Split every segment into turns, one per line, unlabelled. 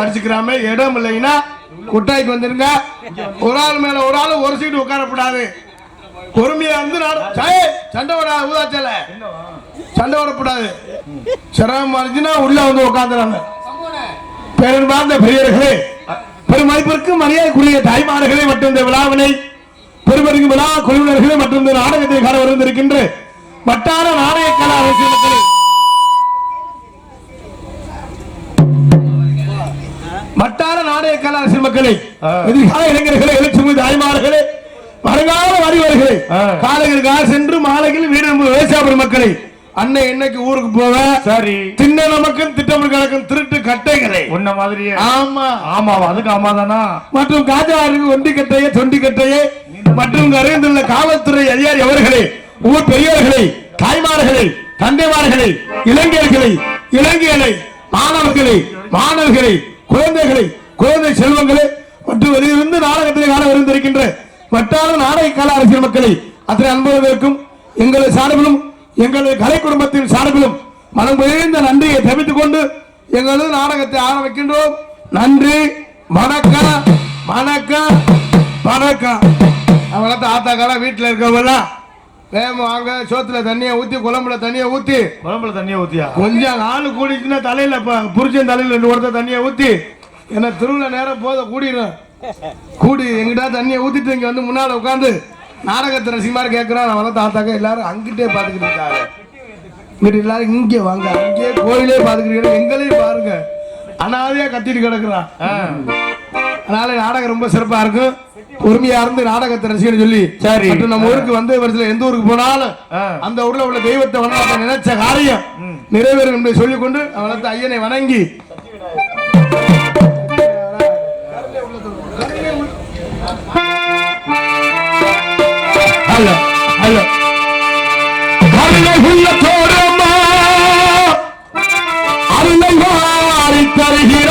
அடிச்சுக்கிறாம இடம் இல்லைன்னா குட்டாய்க்கு வந்துருங்க. ஒரு ஆள் மேல ஒரு ஆள் ஒரு சீட்டு உட்காரக்கூடாது. பொறுமையா இருந்து சண்டை விடாது ஊதாச்சல. சண்டை விடக்கூடாது சிரமம் இருந்துச்சுன்னா உள்ள வந்து உட்காந்துறாங்க. பெரும்பார்ந்த பெரியர்களே பெருமதிப்பிற்கு மரியாதைக்குரிய தாய்மார்களே மற்றும் இந்த விழாவினை பெருமருங்கு விழா குழுவினர்களே மற்றும் இந்த நாடகத்தை காண வருந்திருக்கின்ற வட்டார நாடக கலா அரசியல்களை வட்டார கலா அரசியல் மக்களை
ஆ.
எதிர்கால இளைஞர்களே எழுச்சி தாய்மார்களே வருங்கால வடிவர்களே
ஆ.
காலைகளுக்காக சென்று மாலையில் வீடு விவசாய பெருமக்களை அன்னை என்னைக்கு ஊருக்கு போவ?
சரி.
திண்ண நமக்கும் திட்டமில் கிடக்கும் திருட்டு கட்டைகளே.
உன்ன மாதிரியே.
ஆமா.
ஆமா அதுக்கு ஆமா தானா
மற்றும் காஜாருக்கு ஒண்டி கட்டையே தொண்டி கட்டையே மற்றும் அறிந்துள்ள காவல்துறை அதிகாரி அவர்களே ஊர் பெரியவர்களை தாய்மார்களே தந்தைமார்களே இளைஞர்களை இளைஞர்களை மாணவர்களை மாணவர்களை குழந்தைகளை குழந்தை செல்வங்களே மற்றும் வெளியிலிருந்து நாடகத்திலே காண விருந்திருக்கின்ற வட்டார நாடக கலா அரசியல் மக்களை அத்தனை அன்பர்களுக்கும் எங்களது சார்பிலும் எங்களது கலை குடும்பத்தின் சார்பிலும் மனம் குறைந்த நன்றியை தெரிவித்துக் கொண்டு எங்களது நாடகத்தை ஆரம்பிக்கின்றோம். நன்றி வணக்கம் வணக்கம் வணக்கம். அவங்கள ஆத்தா காலம் வீட்டில் இருக்கவங்கலாம் வேகம் வாங்க சோத்துல தண்ணியை ஊத்தி குழம்புல தண்ணியை ஊத்தி.
குழம்புல தண்ணியை ஊத்தியா?
கொஞ்சம் நாள் கூடிச்சுன்னா தலையில ப- புருஷன் தலையில ரெண்டு ஒருத்த தண்ணியை ஊத்தி என்ன திருவிழா நேரம் போத கூடிடும் கூடி எங்கிட்ட தண்ணியை ஊத்திட்டு இங்க வந்து முன்னால உட்காந்து நாடகத்தை ரசிகமாரி கேட்கிறான் அவன் தாத்தாக்க எல்லாரும் அங்கிட்டே பாத்துக்கிட்டு இருக்காங்க. இங்கிட்ட எல்லாரும் இங்கே வாங்க. அங்கேயே கோயிலே பாத்துக்கிட்டு எங்களையும் பாருங்க. அனாதையா கத்திட்டு கிடக்குறான் அதனால நாடகம் ரொம்ப சிறப்பா இருக்கும். பொறுமையா இருந்து நாடகத்தை ரசிகன்னு சொல்லி
சரி.
நம்ம ஊருக்கு வந்த வருஷத்துல எந்த ஊருக்கு போனாலும். அந்த ஊர்ல உள்ள தெய்வத்தை வணங்க நினைச்ச காரியம் நிறைவேறும் என்பதை சொல்லிக் கொண்டு அவனத்து ஐயனை வணங்கி வாரி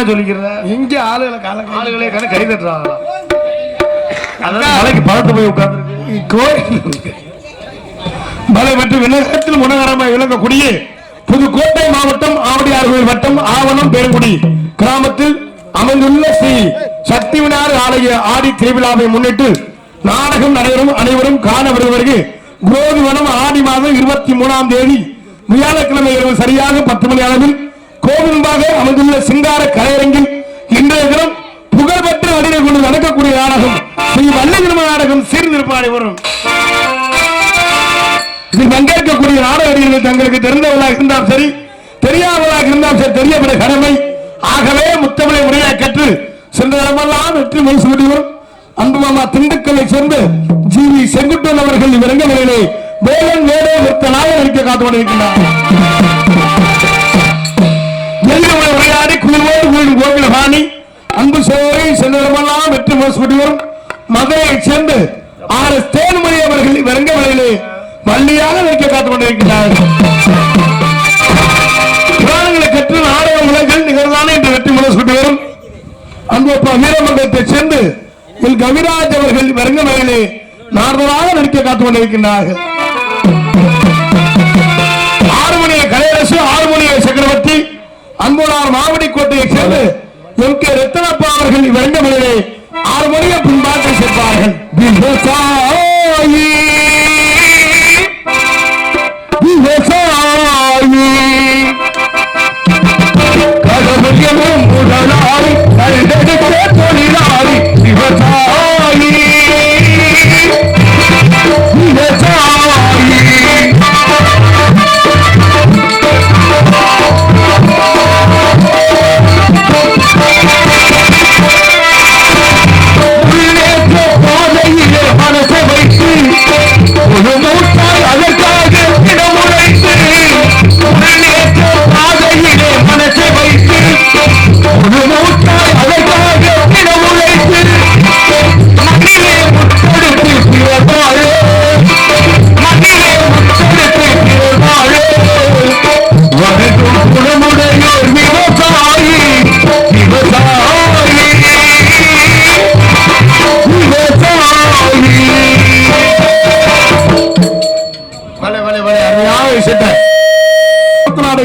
என்ன சொல்லிக்கிறத?
இங்க ஆளுகளை காலம்
ஆளுகளே கணக்கு கை தட்டுறாங்களா அதான் மலைக்கு பழத்து போய் உட்கார்ந்து
கோயில். மலை மற்றும் விண்ணகத்தில் முனகரமாய் விளங்கக்கூடிய புதுக்கோட்டை மாவட்டம் ஆவடியார்கோவில் வட்டம் ஆவணம் பெருங்குடி கிராமத்தில் அமைந்துள்ள ஸ்ரீ சக்தி விநாயகர் ஆலய ஆடி திருவிழாவை முன்னிட்டு நாடகம் நடைபெறும். அனைவரும் காண வருவதற்கு குரோதிவனம் ஆடி மாதம் இருபத்தி மூணாம் தேதி வியாழக்கிழமை இரவு சரியாக பத்து மணி அளவில் கோவில் அமைந்துள்ள சிங்கார கலையரங்கில் இன்றைய தினம் புகழ்பெற்ற நடிகை கொண்டு நடக்கக்கூடிய நாடகம் ஸ்ரீ வல்லிகிரும நாடகம் சீர்திருப்பாடி வரும். இதில் பங்கேற்கக்கூடிய நாடகர்கள் தங்களுக்கு தெரிந்தவர்களாக இருந்தால் சரி தெரியாதவர்களாக இருந்தால் சரி தெரியப்பட கடமை. ஆகவே முத்தமிழை முறையாக கற்று சென்ற இடமெல்லாம் வெற்றி மொழி சூடியும் அன்பு மாமா சேர்ந்து ஜி வி செங்குட்டன் அவர்கள் இவ்விரங்கங்களிலே வேலன் வேலை வித்த நாயர் இருக்க காத்து கொண்டிருக்கின்றார். கொண்டாடி குழுவோடு குயிலோடு குயில் கோகிலபாணி அன்பு சோரை சென்றவரெல்லாம் வெற்றி மொழி சூடியும் மதுரையைச் சேர்ந்து ஆர் எஸ் தேன்மொழி அவர்கள் இவ்விரங்கங்களிலே வள்ளியாக வைக்க காத்துக் கொண்டிருக்கிறார்கள். புராணங்களை கற்று நாடக உலகில் நிகழ்ந்தானே என்று வெற்றி முறை சுட்டு வரும் அன்பப்பா வீரமங்கலத்தைச் சேர்ந்து எல் கவிராஜ் அவர்கள் வருங்கமையிலே நார்மலாக நடிக்க காத்துக் கொண்டிருக்கின்றார்கள். ஆறுமணிய கலையரசு ஆறு ஆறுமணிய சக்கரவர்த்தி அன்புனார் மாவடி கோட்டையைச் சேர்ந்து எம் கே ரத்தனப்பா அவர்கள் வருங்கமையிலே ஆறு மணிய பின்பாற்றி சென்றார்கள் விவசாயி. விவசாயி. கடமையமும் முதலாளி கண்டெடுத்த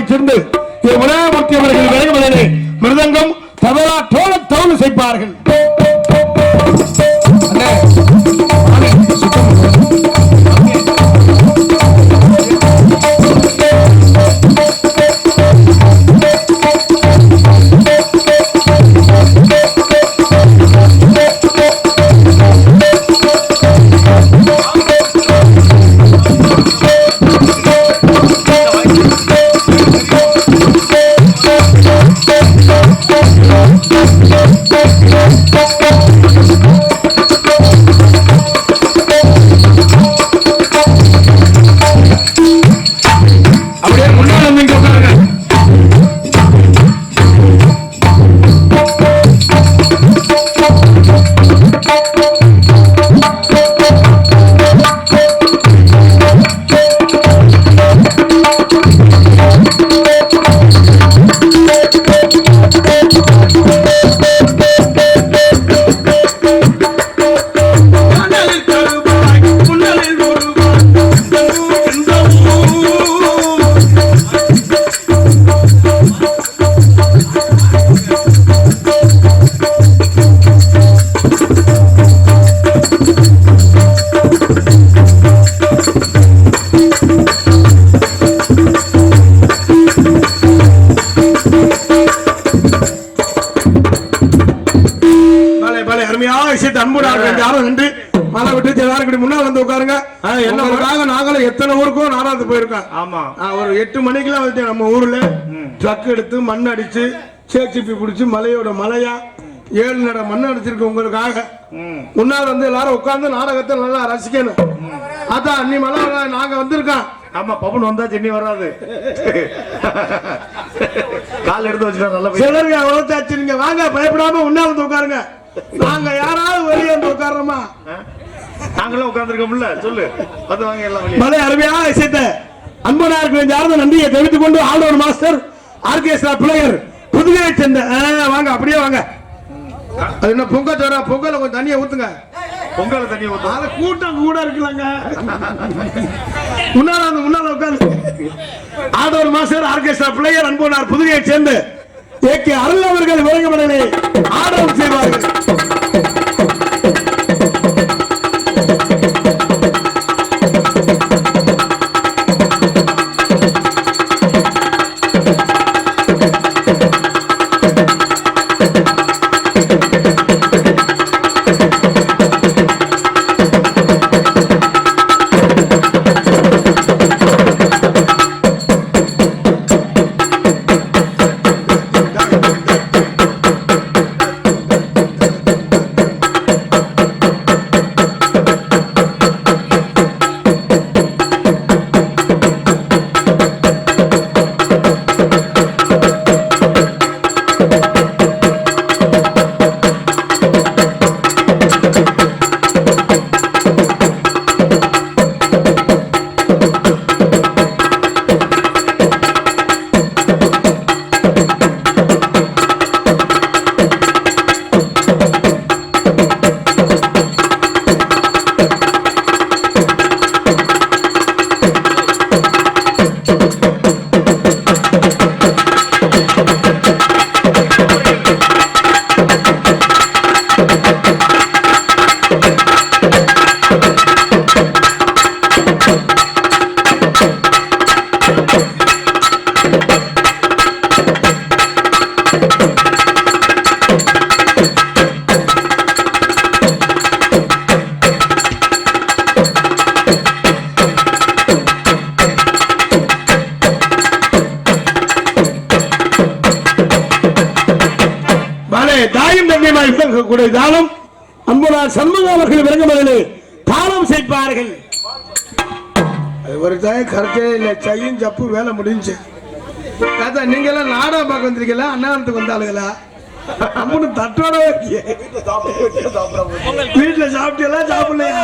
சேர்ந்து உலகமூர்த்தி அவர்கள் விலகுவதனை மிருதங்கம் தவறா தோழ தோல் செய்ப்பார்கள் நானாவது போயிருக்கோம்
ஆமா.
ஒரு எட்டு மணிக்கெல்லாம் வந்துட்டு நம்ம ஊர்ல. ட்ரக் எடுத்து மண் அடிச்சு சேச்சிப்பி பிடிச்சு மலையோட மலையா ஏழு நட மண் அடிச்சிருக்கு உங்களுக்காக. முன்னால் வந்து எல்லாரும் உட்கார்ந்து நாடகத்தை நல்லா ரசிக்கணும். அதான் அன்னி மலை நாங்க வந்திருக்கோம்.
ஆமா பவன் வந்தா சென்னி வராது. கால் எடுத்து வச்சுட்டா நல்ல பையன்.
சிலருக்கு அவ்வளோத்தாச்சு நீங்க வாங்க பயப்படாம முன்னால வந்து உட்காருங்க. நாங்க யாராவது வெளியே வந்து உட்கார்றோமா?
ஆ? நாங்களும் உட்கார்ந்துருக்கோம்ல சொல்லு. வந்து வாங்க எல்லாம்
மலை அருமையான விஷயத்தை அன்பனாருக்கு யாரும் நன்றியை தெரிவித்துக் கொண்டு ஆளுநர் மாஸ்டர் ஆர்கேஸ்வரா பிளேயர் புதுகையை சேர்ந்த வாங்க அப்படியே வாங்க. அது என்ன பொங்கல் தர பொங்கல கொஞ்சம் தண்ணியை ஊத்துங்க.
பொங்கல் தண்ணி ஊத்தும்
அது கூட்டம் கூட இருக்குல்லங்க முன்னால அந்த முன்னால உட்காந்து ஆடவர் மாஸ்டர் ஆர்கெஸ்ட்ரா பிளேயர் அன்போனார் புதுகையை சேர்ந்து ஏகே அருள் அவர்கள் விளங்கமடலை ஆடவம் செய்வார்கள். இருக்கக்கூடிய தானம் அன்புரார் சண்முக அவர்கள் விளங்கமதிலே தானம் செய்ப்பார்கள் அது ஒரு தாய் கரெக்டே இல்லை. செய்யும் ஜப்பு வேலை முடிஞ்சு. தாத்தா நீங்க எல்லாம் நாடகம் பார்க்க வந்திருக்கீங்களா? அண்ணாநத்துக்கு வந்தாளுங்களா அம்மனு தட்டோட வீட்டுல சாப்பிட்டீங்களா? சாப்பிடலையா?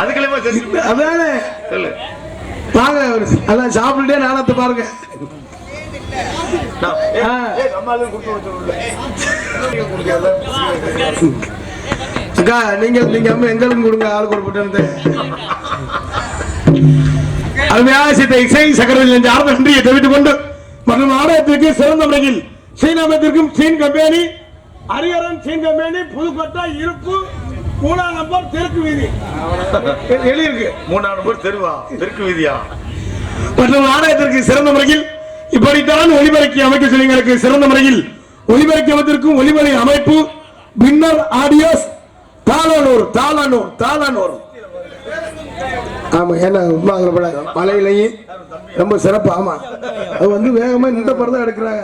அதுக்குள்ளேயுமா சரி
அதானே சாப்பிட்டுட்டே நாடகத்தை பாருங்க. அக்கா நீங்க நீங்க அம்மா எங்களுக்கும் கொடுங்க ஆளுக்கு ஒரு புட்டனத்தை அருமையாசித்த இசை சக்கரவில் என்ற ஆர்வ நன்றியை தெரிவித்துக் கொண்டு மற்றும் நாடகத்திற்கு சிறந்த முறையில் சீனாமத்திற்கும் scene company Hariharan scene company Pudukkottai இருப்பு மூணாம் நம்பர் தெற்கு வீதி. எழுதியிருக்கு
மூணாம் நம்பர் தெருவா தெற்கு வீதியா?
மற்றும் நாடகத்திற்கு சிறந்த முறையில் இப்படித்தான் ஒளிபரப்பி அமைக்க சொல்லிங்களுக்கு சிறந்த முறையில் ஒளிபரப்பி அமைத்திருக்கும் ஒலிபரை அமைப்பு பின்னர் ஆடியோஸ் தாளானூர் தாளானூர் தாளானூர். ஆமா ஏன்னா உமா அகலப்பட மலையிலையும் ரொம்ப சிறப்பு ஆமா. அது வந்து வேகமா இந்த படம் எடுக்கிறாங்க.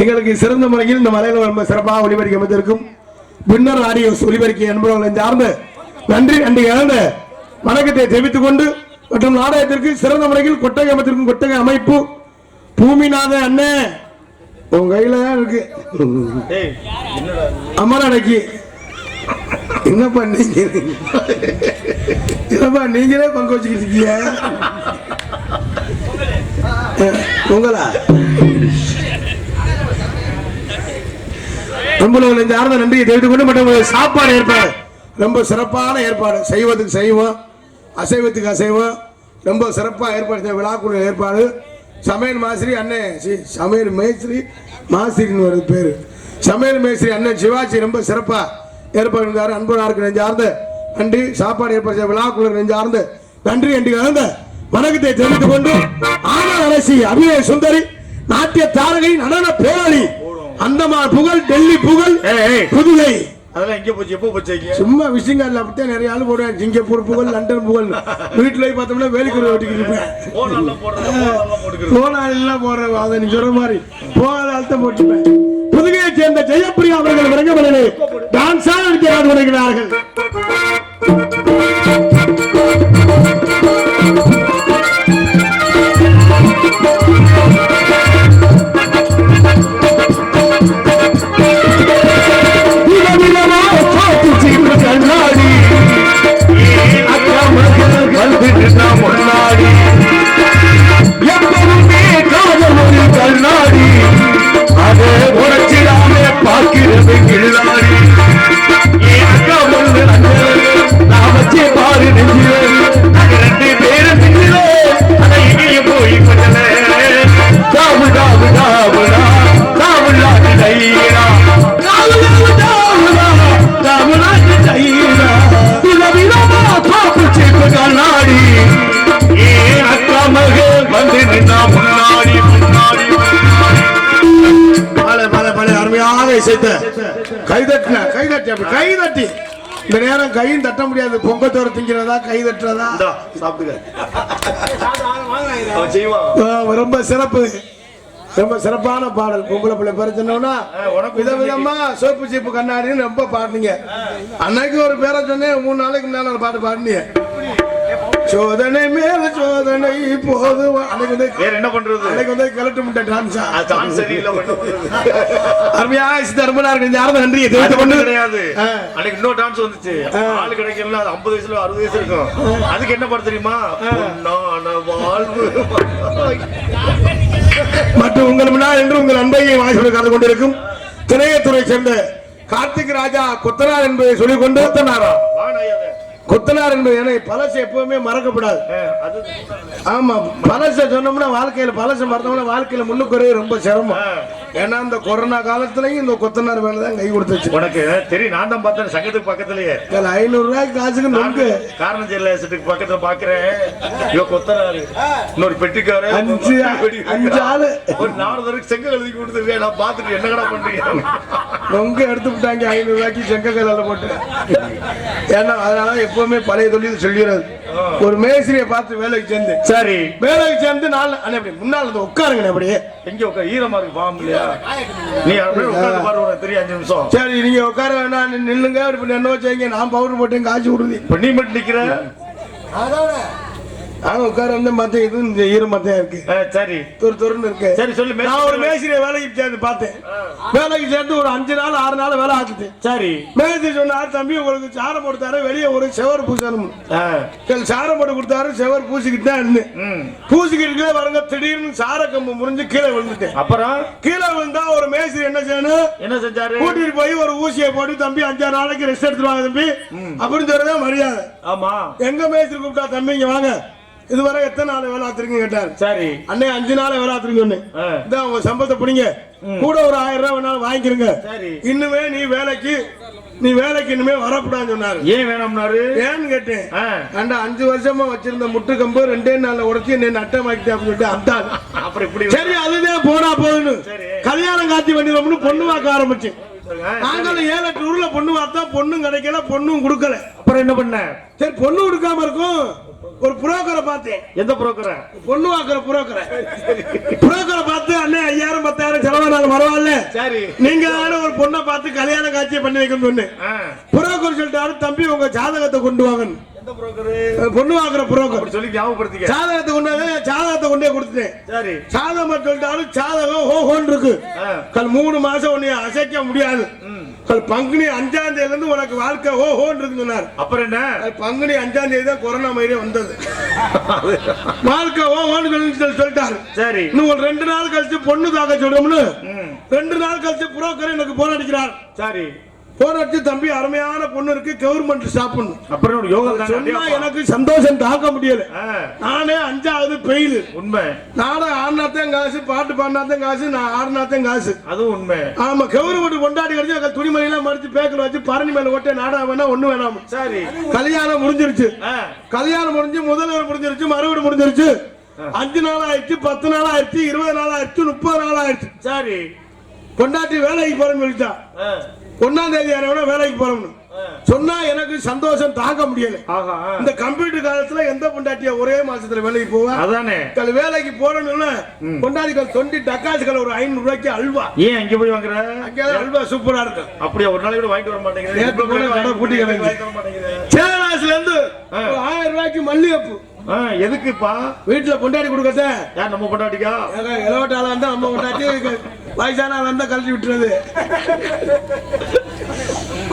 எங்களுக்கு சிறந்த முறையில் இந்த மலையில ரொம்ப சிறப்பாக ஒளிபரப்பி அமைத்திருக்கும் பின்னர் ஆடியோஸ் ஒளிபரப்பி அன்பர்களை சார்ந்து நன்றி நன்றி இழந்த வணக்கத்தை தெரிவித்துக் கொண்டு மற்றும் நாடகத்திற்கு சிறந்த முறையில் கொட்டகை அமைத்திருக்கும் கொட்டகை அமைப்பு. பூமிநாத அண்ணே உன் கையில தான் இருக்கு.
ஏய் என்னடா
என்னப்பா நீங்க? என்னப்பா நீங்களே பங்கு வச்சுக்கிட்டு இருக்கீங்க? உங்களா நம்மளோட இந்த ஆர்ந்த நன்றியை தெரிவித்துக் கொண்டு மற்றும் சாப்பாடு ஏற்பாடு. ரொம்ப சிறப்பான ஏற்பாடு. செய்வதுக்கு செய்வோம். அசைவத்துக்கு அசைவம். ரொம்ப சிறப்பாக ஏற்பாடு விழாக்குழு ஏற்பாடு. சமையல் மாசிரி அண்ணன் சமையல் மேஸ்திரி மாசிரின்னு வருது பேரு. சமையல் மேஸ்திரி அண்ணன் சிவாஜி ரொம்ப சிறப்பாக ஏற்பாடு இருந்தார் அன்பனாருக்கு நெஞ்சார்ந்த நன்றி. சாப்பாடு ஏற்பாடு செய்த விழாக்குழு நெஞ்சார்ந்த நன்றி. என்று கலந்த வணக்கத்தை தெரிவித்துக் கொண்டு ஆன அரசி அபிநய சுந்தரி நாட்டிய தாரகை நடன பேரழி அந்தமான் புகழ் டெல்லி புகழ். புதுகை
அதெல்லாம் எங்க போச்சு? எப்போ போச்சு
சும்மா விஷயங்கள்ல அப்படித்தான் நிறைய ஆள் போடுவேன் சிங்கப்பூர் புகழ் லண்டன் புகழ். வீட்டுல போய் பார்த்தோம்னா வேலைக்கு வெட்டிக்கிட்டு இருப்பேன். போன போடுறேன் அதை நீ சொல்ற மாதிரி. போகாத ஆள்தான் போட்டுப்பேன். புதுகையை சேர்ந்த ஜெயப்பிரியா அவர்கள் விளங்கமலையிலே டான்ஸா நடிக்கிறார் வருகிறார்கள் Krishna நேரம் கையும் தட்ட முடியாது. பொங்கத்தோர திங்கிறதா கை தட்டுறதா?
சாப்பிட்டுக்க
ரொம்ப சிறப்பு. ரொம்ப சிறப்பான பாடல். பொம்பளை பிள்ளை பிறச்சோன்னா
உனக்கு
விதவிதமா சோப்பு சீப்பு கண்ணாடின்னு ரொம்ப பாடுனீங்க. அன்னைக்கு ஒரு பேரை சொன்னேன் மூணு நாளைக்கு முன்னால ஒரு பாட்டு பாடுனீங்க. சோதனை மேல சோதனை போது அன்னைக்கு
வேற என்ன பண்றது?
அன்னைக்கு வந்து கிளட்டு முட்டை டான்ஸா
சரியில்லை.
அருமையா தர்மனா இருக்கு யாரும் நன்றி
அது
தெரிவித்துக்
ஒண்ணும்
கொண்டு
கிடையாது. அன்னைக்கு இன்னொரு டான்ஸ் வந்துச்சு. ஆளு கிடைக்கல அது 50 வயசுல அறுபது வயசு இருக்கும். அதுக்கு என்ன பாட்டு தெரியுமா? பொன்னான வாழ்வு.
மற்றும் உங்கள் முன்னால் என்று உங்கள் அன்பையை வாய்ப்பு கலந்து கொண்டிருக்கும் திரையத்துறை சேர்ந்த கார்த்திக் ராஜா கொத்தனார் என்பதை சொல்லிக் கொண்டு கொத்தனாரா. கொத்தனார் என்பது என பழசு எப்பவுமே மறக்கப்படாது. ஆமா பழச சொன்னோம்னா வாழ்க்கையில பழச மறந்தோம்னா வாழ்க்கையில முன்னுக்குறைய ரொம்ப சிரமம். ஏன்னா இந்த கொரோனா காலத்துலயும் இந்த கொத்தனார் வேலை தான் கை கொடுத்துச்சு
உனக்கு தெரியும் நான் தான் பார்த்தேன் சங்கத்துக்கு பக்கத்துலயே.
ஐநூறு ரூபாய்க்கு காசுக்கு நொங்கு.
காரணம் ஜெயில செட்டுக்கு பக்கத்துல பாக்குறேன். இவ கொத்தனாரு. இன்னொரு பெட்டிக்காரு.
அஞ்சு அஞ்சு ஆளு.
ஒரு நாலு தடவை செங்கல் எழுதி கொடுத்துருக்கேன். நான் பார்த்துட்டு என்னடா பண்றீங்க?
நொங்கு எடுத்து விட்டாங்க ஐநூறு ரூபாய்க்கு செங்க கல்ல போட்டு. ஏன்னா அதனால எப்பவுமே பழைய தொழில் சொல்லிடுறது. ஒரு மேஸ்திரியை பார்த்து வேலைக்கு சேர்ந்து.
சரி.
வேலைக்கு சேர்ந்து அண்ணே அப்படி முன்னால் வந்து உட்காருங்க அப்படியே.
எங்க உட்கார் ஈரமா இருக்கு பாவம் இல்லையா? நீ அப்படியே உட்கார்ந்து பாரு அஞ்சு நிமிஷம்.
சரி நீங்க உட்கார வேணாம் நில்லுங்க இப்ப என்ன வச்சீங்க நான் பவுடர் போட்டேன் காய்ச்சி விடுதி
இப்ப நீ மட்டும் நிக்கிற?
நான் உட்கார மத்த இது இந்த ஈரம் மத்தையா இருக்கு.
சரி.
துரு துருன்னு இருக்கு.
சரி சொல்லு.
நான் ஒரு மேஸ்திரியை வேலைக்கு சேர்ந்து பார்த்தேன். வேலைக்கு சேர்ந்து ஒரு அஞ்சு நாள் ஆறு நாள் வேலை ஆக்குது.
சரி.
மேஸ்திரி சொன்னார் தம்பி உங்களுக்கு சாரம் போட்டுத்தாரு வெளியே ஒரு செவர் பூசணும். சரி, சாரம் போட்டு கொடுத்தாரு செவர் பூசிக்கிட்டு தான் இருந்தேன். பூசிக்கிட்டு வருங்க திடீர்னு சார கம்பு முறிஞ்சு கீழே விழுந்துட்டேன்.
அப்புறம்?
கீழே விழுந்தா ஒரு மேஸ்திரி என்ன செய்யணும்?
என்ன செஞ்சாரு?
கூட்டிட்டு போய் ஒரு ஊசியை போட்டு தம்பி அஞ்சாறு நாளைக்கு ரெஸ்ட் எடுத்துருவாங்க தம்பி. அப்படின்னு சொல்றதா மரியாதை.
ஆமா.
எங்க மேஸ்திரி கூப்பிட்டா தம்பி இங்க வாங்க. இதுவரை எத்தனை நாள் வேலை ஆத்திருக்கீங்க கேட்டாரு.
சரி.
அண்ணே அஞ்சு நாள் வேலை ஆத்திருங்க சொன்னேன்.
ஆ.
இதான் உங்க சம்பளத்தை பிடிங்க. கூட ஒரு ஆயிரம் ரூபாய் வேணாலும் வாங்கிக்கிறங்க. இன்னுமே நீ வேலைக்கு நீ வேலைக்கு இனிமே வரக்கூடாதுன்னு சொன்னாரு.
ஏன் வேணாம்னாரு?
ஏன்னு கேட்டேன். அந்த அஞ்சு வருஷமா வச்சிருந்த முட்டு கம்பு ரெண்டே நாள்ல உடைச்சு என்ன நட்டமாக்கிட்டேன் அப்படின்னு சொல்லிட்டு அந்த
அப்புறம் இப்படி
சரி அதுதான் போனா போகுது கல்யாணம் காட்சி பண்ணிடுவோம்னு பொண்ணு வாக்க ஆரம்பிச்சு நாங்களும் ஏழு எட்டு ஊர்ல பொண்ணு பார்த்தா பொண்ணும் கிடைக்கல பொண்ணும் கொடுக்கல.
அப்புறம் என்ன பண்ண?
சரி பொண்ணு கொடுக்காம இருக்கும். ஒரு புரோக்கரை பார்த்தேன்
எந்த புரோக்கர?
பொண்ணு வாக்குற புரோக்கரை. புரோக்கரை பார்த்து அண்ணே ஐயாயிரம் பத்தாயிரம் செலவானாலும் பரவாயில்ல.
சரி.
நீங்க ஒரு பொண்ணை பார்த்து கல்யாண காட்சியை பண்ணி வைக்கணும்னு. சொன்னேன் புரோக்கர் சொல்லிட்டாரு தம்பி உங்க ஜாதகத்தை கொண்டு வாங்கன்னு. பொண்ணு வாக்குற புரோக்கர்.
சொல்லி ஞாபகப்படுத்திக்க.
ஜாதகத்தை கொண்டு வந்து ஜாதகத்தை கொண்டே கொடுத்துட்டேன்.
சரி.
ஜாதகம் சொல்லிட்டாலும் ஜாதகம் ஹோஹோன்னு இருக்கு. மூணு மாசம் உன்னை அசைக்க முடியாது. பங்குனி அஞ்சாம் தேதியில இருந்து உனக்கு வாழ்க்கை ஹோஹோன்னு இருக்கு சொன்னார்.
அப்புறம் என்ன?
பங்குனி அஞ்சாம் தேதி தான் கொரோனா மாதிரியே வந்தது. வாழ்க்கை ஹோஹோன்னு சொல்லி சொல்லிட்டாரு.
சரி.
இன்னும் ஒரு ரெண்டு நாள் கழிச்சு பொண்ணு தாக்க சொல்றோம்னு. ரெண்டு நாள் கழிச்சு புரோக்கர் எனக்கு போன் அடிக்கிறார்.
சரி.
அடிச்சு தம்பி அருமையான பொண்ணு இருக்கு கவர்மெண்ட் ஸ்டாப்னு
அப்புறம் ஒரு யோகா
சொன்னா எனக்கு சந்தோஷம் தாக்க முடியல. நானே அஞ்சாவது பெயில்
உண்மை.
நானும் ஆடினாத்தான் காசு பாட்டு பாடினாத்தான் காசு நான் ஆடினாத்தான் காசு.
அதுவும் உண்மை.
ஆமா கவர்மெண்ட் கொண்டாடி கிடைச்சு அங்க துணிமணி எல்லாம் மடிச்சு பேக்கில் வச்சு பரணி மேல ஓட்ட நாடா வேணா ஒண்ணு வேணாம்.
சரி.
கல்யாணம் முடிஞ்சிருச்சு. கல்யாணம் முடிஞ்சு முதல்வர் முடிஞ்சிருச்சு மறுபடி முடிஞ்சிருச்சு. அஞ்சு நாள் ஆயிடுச்சு பத்து நாள் ஆயிடுச்சு இருபது நாள் ஆயிடுச்சு முப்பது நாள் ஆயிடுச்சு
சரி.
கொண்டாட்டி வேலைக்கு போறேன்னு சொல்லிட்டா. ஒன்னாம் தேதி யாரையோட வேலைக்கு போறோம்னு. சொன்னா எனக்கு சந்தோஷம் தாங்க முடியல. இந்த கம்ப்யூட்டர் காலத்துல எந்த பொண்டாட்டியா ஒரே மாசத்துல வேலைக்கு போவா?
அதானே.
கல் வேலைக்கு போறேன்னு கொண்டாடிகள் தொண்டி டக்காசுகள் ஒரு ஐநூறு ரூபாய்க்கு அல்வா.
ஏன் அங்க போய் வாங்குற?
அங்கேயாவது அல்வா சூப்பரா இருக்கும்.
அப்படியே ஒரு நாளைக்கு கூட வாங்கிட்டு வர மாட்டேங்கிறேன்
பூட்டி
வர
சேனாசுல இருந்து ஆயிரம் ரூபாய்க்கு மல்லிகைப்பூ.
எதுக்குப்பா?
வீட்டுல கொண்டாடி கொடுக்கத்த
யார் நம்ம பொண்டாட்டிக்கா?
இளவட்டால வந்தா நம்ம கொண்டாட்டி வயசான ஆளா இருந்தா கழட்டி விட்டுறது.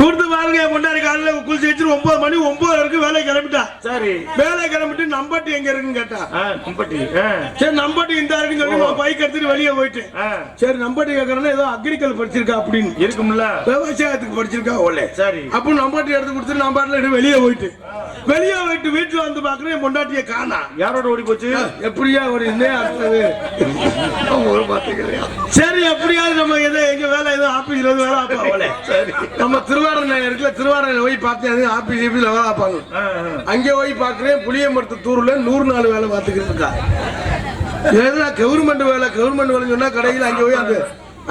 கொடுத்து பாருங்க பொண்டாடி காலையில குளிச்சு வச்சு ஒன்பது மணி ஒன்பது வரைக்கும் வேலை கிளம்பிட்டா.
சரி.
வேலை கிளம்பிட்டு நம்பட்டி எங்க இருக்குன்னு கேட்டா. சரி நம்பட்டி இந்த இருக்குன்னு சொல்லி நான் பைக் எடுத்துட்டு வெளியே போயிட்டேன்.
ஆ,
சரி நம்பட்டி கேட்கறேன்னா ஏதோ அக்ரிகல் படிச்சிருக்கா அப்படின்னு.
இருக்கும்ல.
விவசாயத்துக்கு படிச்சிருக்கா? ஓலே
சரி.
அப்போ நம்பாட்டி எடுத்து கொடுத்துட்டு நம்பாட்டில் வெளியே போயிட்டு வெளியே போயிட்டு வீட்டுல வந்து பாக்குறேன் பொண்டாட்டிய காணா.
யாரோட ஓடி போச்சு?
எப்படியா ஒரு சரி எப்படியாவது நம்ம எதோ எங்க வேலை ஏதோ ஆபீஸ்ல வந்து வேலை பார்ப்பாங்களே
சரி.
திருவாரூர் இருக்குல்ல திருவாரூர் போய் பார்த்தேன் ஆபீஸ் ஆபீஸ்ல வேலை பார்ப்பாங்க. அங்கே போய் பார்க்குறேன் புளியமரத்து தூர்ல நூறு நாள் வேலை பார்த்துக்கிட்டு இருக்கா ஏன்னா கவர்மெண்ட் வேலை கவர்மெண்ட் வேலைன்னு சொன்னா கடையில் அங்கே போய் அந்த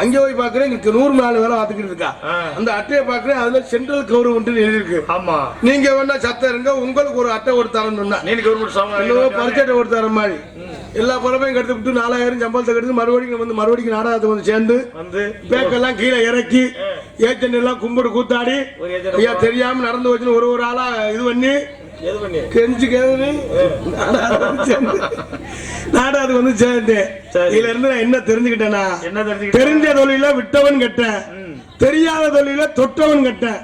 அங்கே போய் பார்க்குறேன் இங்க நூறு நாலு வேலை பார்த்துக்கிட்டு இருக்கா. அந்த அட்டையை பார்க்குறேன் அதுல சென்ட்ரல் கவர்மெண்ட் எழுதியிருக்கு.
ஆமா.
நீங்க வேணா சத்தம் இருங்க உங்களுக்கு ஒரு அட்டை ஒரு தரேன்னு சொன்னா.
கவர்மெண்ட்
பரிச்சட்டை ஒரு தர மாதிரி. எல்லா பணமையும் கெடுத்து விட்டு நாலாயிரம் சம்பளத்தை கெடுத்து மறுபடியும் வந்து மறுபடியும் நாடகத்தை வந்து சேர்ந்து
வந்து
பேக்கெல்லாம் கீழே இறக்கி ஏஜென்ட் எல்லாம் கும்பிடு கூத்தாடி. ஐயா தெரியாம நடந்து வச்சுன்னு ஒரு ஒரு ஆளா இது பண்ணி கெஞ்சு கேது நாடகத்துக்கு வந்து சேர்ந்தேன்
சரி.
இதுல இருந்து நான் என்ன தெரிஞ்சுக்கிட்டேன்னா
என்ன தெரிஞ்சுக்கிட்ட
தெரிஞ்ச தொழில விட்டவன் கெட்டேன். தெரியாத தொழில தொட்டவன் கெட்டேன்.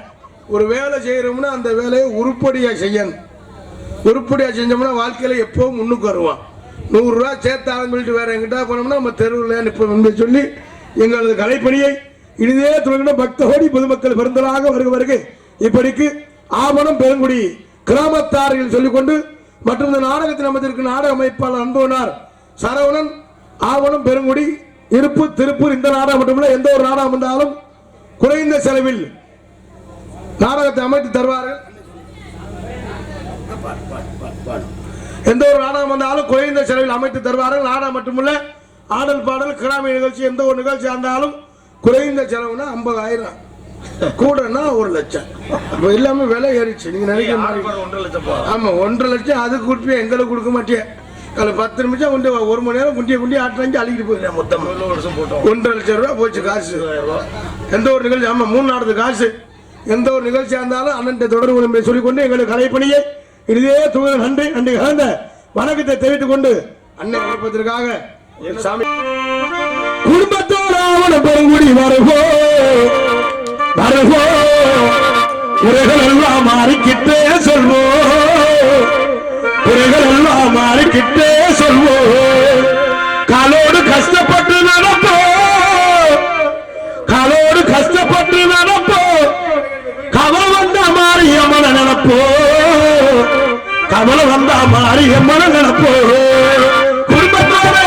ஒரு வேலை செய்யறோம்னா அந்த வேலையை உருப்படியா செய்யணும். உருப்படியா செஞ்சோம்னா வாழ்க்கையில எப்பவும் முன்னுக்கு வருவான். நூறு ரூபா சேர்த்தாலும் சொல்லிட்டு வேற எங்கிட்ட போனோம்னா நம்ம தெருவில் நிற்போம் சொல்லி எங்களது கலைப்பணியை இனிதே தொடங்கின பக்தோடி பொதுமக்கள் பெருந்தலாக வருக வருக. இப்படிக்கு ஆவணம் பெருங்குடி. கிராமத்தார்கள் சொல்லிக்கொண்டு மற்றும் இந்த நாடகத்தில் நமதிற்கு நாடக அமைப்பாளர் அன்புனார் சரவணன் ஆவணம் பெருங்குடி இருப்பு திருப்பூர் இந்த நாடகம் மட்டுமில்ல எந்த ஒரு நாடகம் வந்தாலும் குறைந்த செலவில் நாடகத்தை அமைத்து தருவார்கள். எந்த ஒரு நாடகம் வந்தாலும் குறைந்த செலவில் அமைத்து தருவார்கள். நாடகம் மட்டுமல்ல ஆடல் பாடல் கிராமிய நிகழ்ச்சி எந்த ஒரு நிகழ்ச்சி இருந்தாலும் குறைந்த செலவுனா ஐம்பதாயிரம். கூடனா ஒரு லட்சம். இப்போ எல்லாமே விலை ஏறிச்சு நீங்க நினைக்கிற மாதிரி.
ஒன்றரை லட்சம் பா.
ஆமா ஒன்றரை லட்சம் அதுக்கு கொடுப்பேன் எங்களுக்கு கொடுக்க மாட்டேன் அதில் பத்து நிமிஷம் கொண்டு ஒரு மணி நேரம் குண்டிய குண்டி ஆட்டாஞ்சு அழிக்கிட்டு போயிருந்தேன் மொத்தமா. ஒன்றரை லட்சம் ரூபாய் போச்சு காசு. எந்த ஒரு நிகழ்ச்சி ஆமா மூணு நாடு காசு. எந்த ஒரு நிகழ்ச்சியா இருந்தாலும் அண்ணன் தொடர்பு என்பதை சொல்லிக்கொண்டு எங்களுக்கு கலைப்பணியை இதே தூய நன்றி நன்றி கலந்த வணக்கத்தை தெரிவித்துக் கொண்டு அண்ணன் விருப்பத்திற்காக என் சாமி குடும்பத்தோடு பெருங்குடி வருகோ. வருவோ உரைகள் எல்லாம் மாறிக்கிட்டே சொல்வோ உரைகள் எல்லாம் மாறிக்கிட்டே சொல்வோ காலோடு கஷ்டப்பட்டு நடப்போ காலோடு கஷ்டப்பட்டு நடப்போ கவலை வந்தா மாறி அம்மன நினப்போ கவலை வந்தா மாறி அம்மன நினப்போ குடும்பத்தோட.